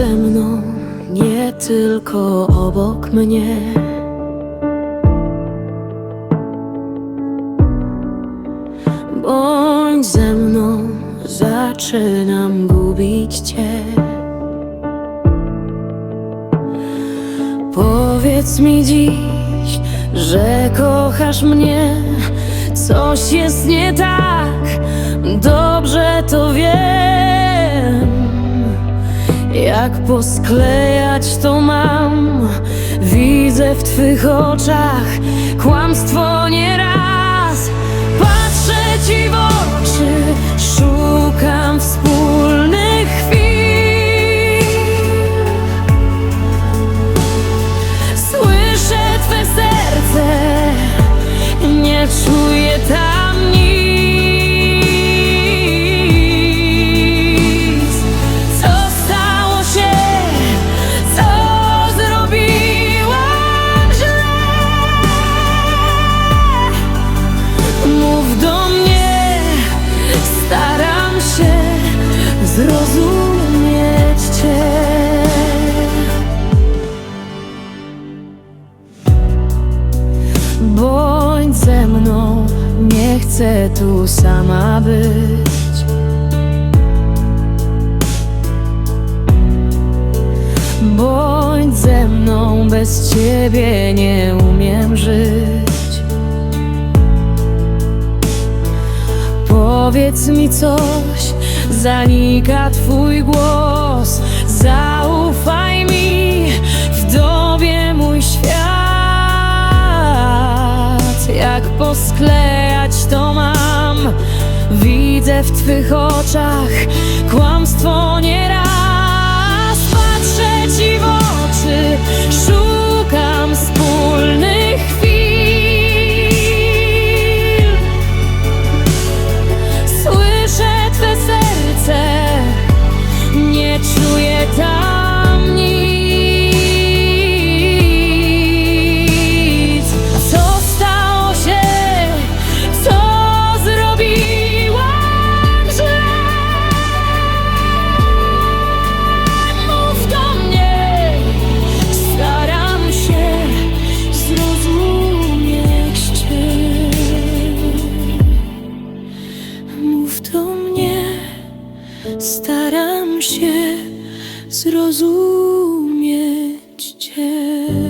ze mną, nie tylko obok mnie. Bądź ze mną, zaczynam gubić Cię. Powiedz mi dziś, że kochasz mnie. Coś jest nie tak, dobrze to wiem. Jak posklejać to mam, widzę w Twych oczach kłamstwo nieraz. Mną, nie chcę tu sama być. Bądź ze mną, bez ciebie nie umiem żyć. Powiedz mi coś, zanika twój głos. Jak posklejać to mam, widzę w twych oczach kłamstwo nieraz. staram się zrozumieć Cię.